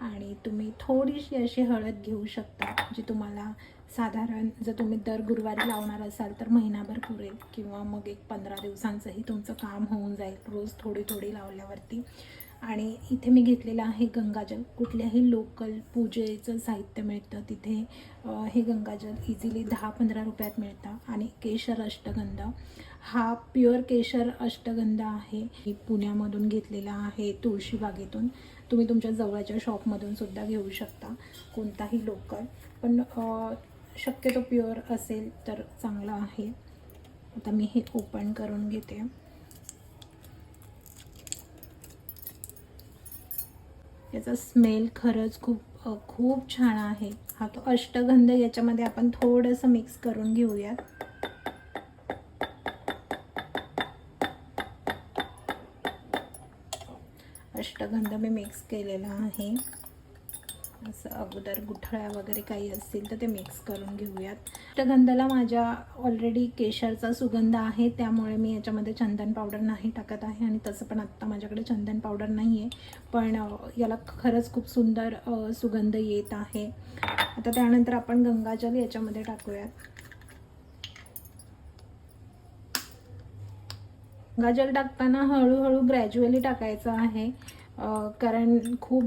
आणि तुम्ही थोडीशी अशी हळद घेऊ शकता जी तुम्हाला साधारण जर तुम्ही दर गुरुवारी लावणार असाल तर महिनाभर पुरेल किंवा मग एक पंधरा दिवसांचंही तुमचं काम होऊन जाईल रोज थोडी थोडी लावल्यावरती. आणि इथे मी घेतलेलं आहे गंगाजल. कुठल्याही लोकल पूजेचं साहित्य मिळतं तिथे हे गंगाजल इझिली दहा पंधरा रुपयात मिळतं. आणि केशर अष्टगंध हा प्युअर केशर अष्टगंध आहे. मी पुण्यामधून घेतलेला आहे तुळशीबागेतून तुम्ही तुमच्या जवळच्या शॉपमधून सुद्धा घेऊ शकता कोणताही लोकल पण शक्यतो प्युअर असेल तर चांगलं आहे. आता मी हे ओपन करून घेते. याचा स्मेल खरंच खूप खूप छान आहे. हा तो अष्टगंध याच्यामध्ये आपण थोडंसं मिक्स करून घेऊयात. अष्टगंध मी मिक्स केलेला आहे. असं अगोदर गुठळ्या वगैरे काही असतील तर ते मिक्स करून घेऊयात. अष्टगंधाला माझ्या ऑलरेडी केशरचा सुगंध आहे त्यामुळे मी याच्यामध्ये चंदन पावडर नाही टाकत आहे आणि तसं पण आत्ता माझ्याकडे चंदन पावडर नाही आहे पण याला खरंच खूप सुंदर सुगंध येत आहे. आता त्यानंतर आपण गंगाजल याच्यामध्ये टाकूयात. गंगाजल टाकताना हळूहळू ग्रॅज्युअली टाकायचं आहे कारण खूप